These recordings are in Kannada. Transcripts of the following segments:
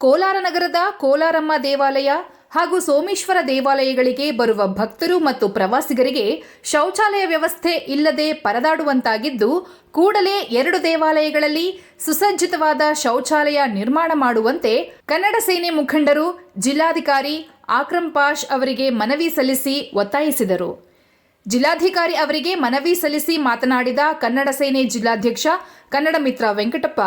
ಕೋಲಾರ ನಗರದ ಕೋಲಾರಮ್ಮ ದೇವಾಲಯ ಹಾಗೂ ಸೋಮೇಶ್ವರ ದೇವಾಲಯಗಳಿಗೆ ಬರುವ ಭಕ್ತರು ಮತ್ತು ಪ್ರವಾಸಿಗರಿಗೆ ಶೌಚಾಲಯ ವ್ಯವಸ್ಥೆ ಇಲ್ಲದೆ ಪರದಾಡುವಂತಾಗಿದ್ದು, ಕೂಡಲೇ ಎರಡು ದೇವಾಲಯಗಳಲ್ಲಿ ಸುಸಜ್ಜಿತವಾದ ಶೌಚಾಲಯ ನಿರ್ಮಾಣ ಮಾಡುವಂತೆ ಕನ್ನಡ ಸೇನೆ ಮುಖಂಡರು ಜಿಲ್ಲಾಧಿಕಾರಿ ಆಕ್ರಮ್ ಪಾಷ್ ಅವರಿಗೆ ಮನವಿ ಸಲ್ಲಿಸಿ ಒತ್ತಾಯಿಸಿದರು. ಜಿಲ್ಲಾಧಿಕಾರಿ ಅವರಿಗೆ ಮನವಿ ಸಲ್ಲಿಸಿ ಮಾತನಾಡಿದ ಕನ್ನಡ ಸೇನೆ ಜಿಲ್ಲಾಧ್ಯಕ್ಷ ಕನ್ನಡ ಮಿತ್ರ ವೆಂಕಟಪ್ಪ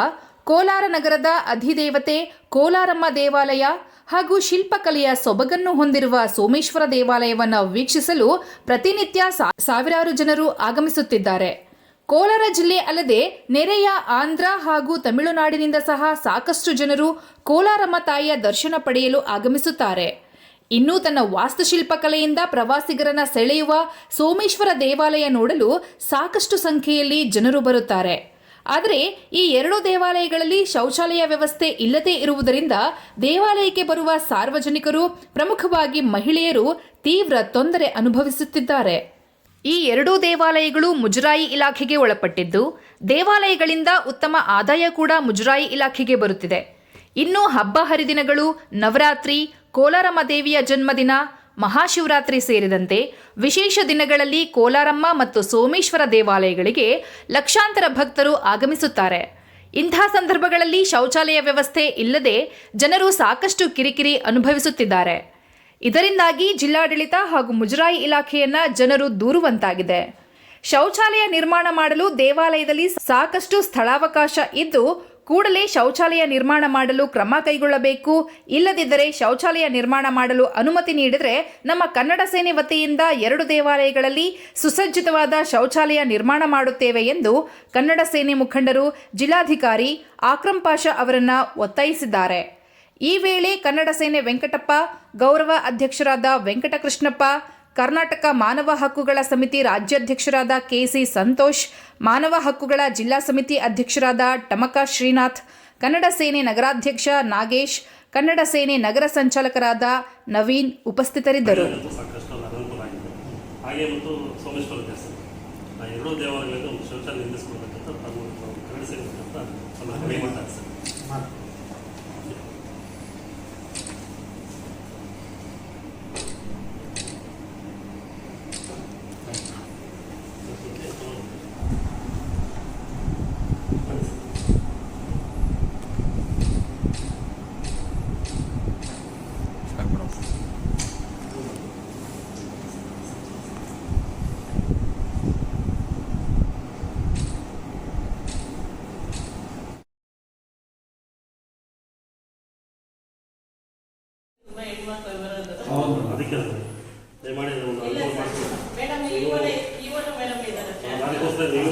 ಕೋಲಾರ ನಗರದ ಅಧಿದೇವತೆ, ಕೋಲಾರಮ್ಮ ದೇವಾಲಯ ಹಾಗೂ ಶಿಲ್ಪಕಲೆಯ ಸೊಬಗನ್ನು ಹೊಂದಿರುವ ಸೋಮೇಶ್ವರ ದೇವಾಲಯವನ್ನು ವೀಕ್ಷಿಸಲು ಪ್ರತಿನಿತ್ಯ ಸಾವಿರಾರು ಜನರು ಆಗಮಿಸುತ್ತಿದ್ದಾರೆ. ಕೋಲಾರ ಜಿಲ್ಲೆ ಅಲ್ಲದೆ ನೆರೆಯ ಆಂಧ್ರ ಹಾಗೂ ತಮಿಳುನಾಡಿನಿಂದ ಸಹ ಸಾಕಷ್ಟು ಜನರು ಕೋಲಾರಮ್ಮ ತಾಯಿಯ ದರ್ಶನ ಪಡೆಯಲು ಆಗಮಿಸುತ್ತಾರೆ. ಇನ್ನು ತನ್ನ ವಾಸ್ತುಶಿಲ್ಪ ಕಲೆಯಿಂದ ಪ್ರವಾಸಿಗರನ್ನ ಸೆಳೆಯುವ ಸೋಮೇಶ್ವರ ದೇವಾಲಯ ನೋಡಲು ಸಾಕಷ್ಟು ಸಂಖ್ಯೆಯಲ್ಲಿ ಜನರು ಬರುತ್ತಾರೆ. ಆದರೆ ಈ ಎರಡು ದೇವಾಲಯಗಳಲ್ಲಿ ಶೌಚಾಲಯ ವ್ಯವಸ್ಥೆ ಇಲ್ಲದೇ ಇರುವುದರಿಂದ ದೇವಾಲಯಕ್ಕೆ ಬರುವ ಸಾರ್ವಜನಿಕರು, ಪ್ರಮುಖವಾಗಿ ಮಹಿಳೆಯರು, ತೀವ್ರ ತೊಂದರೆ ಅನುಭವಿಸುತ್ತಿದ್ದಾರೆ. ಈ ಎರಡೂ ದೇವಾಲಯಗಳು ಮುಜರಾಯಿ ಇಲಾಖೆಗೆ ಒಳಪಟ್ಟಿದ್ದು, ದೇವಾಲಯಗಳಿಂದ ಉತ್ತಮ ಆದಾಯ ಕೂಡ ಮುಜರಾಯಿ ಇಲಾಖೆಗೆ ಬರುತ್ತಿದೆ. ಇನ್ನು ಹಬ್ಬ ಹರಿದಿನಗಳು, ನವರಾತ್ರಿ, ಕೋಲಾರಮ್ಮ ದೇವಿಯ ಜನ್ಮದಿನ ಮಹಾಶಿವರಾತ್ರಿ ಸೇರಿದಂತೆ ವಿಶೇಷ ದಿನಗಳಲ್ಲಿ ಕೋಲಾರಮ್ಮ ಮತ್ತು ಸೋಮೇಶ್ವರ ದೇವಾಲಯಗಳಿಗೆ ಲಕ್ಷಾಂತರ ಭಕ್ತರು ಆಗಮಿಸುತ್ತಾರೆ. ಇಂಥ ಸಂದರ್ಭಗಳಲ್ಲಿ ಶೌಚಾಲಯ ವ್ಯವಸ್ಥೆ ಇಲ್ಲದೆ ಜನರು ಸಾಕಷ್ಟು ಕಿರಿಕಿರಿ ಅನುಭವಿಸುತ್ತಿದ್ದಾರೆ. ಇದರಿಂದಾಗಿ ಜಿಲ್ಲಾಡಳಿತ ಹಾಗೂ ಮುಜರಾಯಿ ಇಲಾಖೆಯನ್ನ ಜನರು ದೂರುವಂತಾಗಿದೆ. ಶೌಚಾಲಯ ನಿರ್ಮಾಣ ಮಾಡಲು ದೇವಾಲಯದಲ್ಲಿ ಸಾಕಷ್ಟು ಸ್ಥಳಾವಕಾಶ ಇದ್ದು ಕೂಡಲೇ ಶೌಚಾಲಯ ನಿರ್ಮಾಣ ಮಾಡಲು ಕ್ರಮ ಕೈಗೊಳ್ಳಬೇಕು. ಇಲ್ಲದಿದ್ದರೆ ಶೌಚಾಲಯ ನಿರ್ಮಾಣ ಮಾಡಲು ಅನುಮತಿ ನೀಡಿದರೆ ನಮ್ಮ ಕನ್ನಡ ಸೇನೆ ವತಿಯಿಂದ ಎರಡು ದೇವಾಲಯಗಳಲ್ಲಿ ಸುಸಜ್ಜಿತವಾದ ಶೌಚಾಲಯ ನಿರ್ಮಾಣ ಮಾಡುತ್ತೇವೆ ಎಂದು ಕನ್ನಡ ಸೇನೆ ಮುಖಂಡರು, ಜಿಲ್ಲಾಧಿಕಾರಿ ಆಕ್ರಮ್ ಪಾಷಾ ಅವರನ್ನು ಒತ್ತಾಯಿಸಿದ್ದಾರೆ. ಈ ವೇಳೆ ಕನ್ನಡ ಸೇನೆ ವೆಂಕಟಪ್ಪ, ಗೌರವ ಅಧ್ಯಕ್ಷರಾದ ವೆಂಕಟಕೃಷ್ಣಪ್ಪ ಕರ್ನಾಟಕ ಮಾನವ ಹಕ್ಕುಗಳ ಸಮಿತಿ ರಾಜ್ಯಾಧ್ಯಕ್ಷರಾದ ಕೆಸಿ ಸಂತೋಷ್, ಮಾನವ ಹಕ್ಕುಗಳ ಜಿಲ್ಲಾ ಸಮಿತಿ ಅಧ್ಯಕ್ಷರಾದ ಟಮಕ ಶ್ರೀನಾಥ್, ಕನ್ನಡ ಸೇನೆ ನಗರಾಧ್ಯಕ್ಷ ನಾಗೇಶ್, ಕನ್ನಡ ಸೇನೆ ನಗರ ಸಂಚಾಲಕರಾದ ನವೀನ್ ಉಪಸ್ಥಿತರಿದ್ದರು. ಎರಡೂ ಒಂದು ಶೌಚಾಲಯ ಕನ್ನಡ ಅದಕ್ಕೆ ದಯಮಾಡಿ ಒಂದು ಅನುಕೂಲ ಮಾಡಿಕೊಡಿ ಮೇಡಮ್ ಇವರು ಮೇಡಮ್ ಇದ್ದಾರೆ. ಅದಕ್ಕೋಸ್ಕರ ನೀವು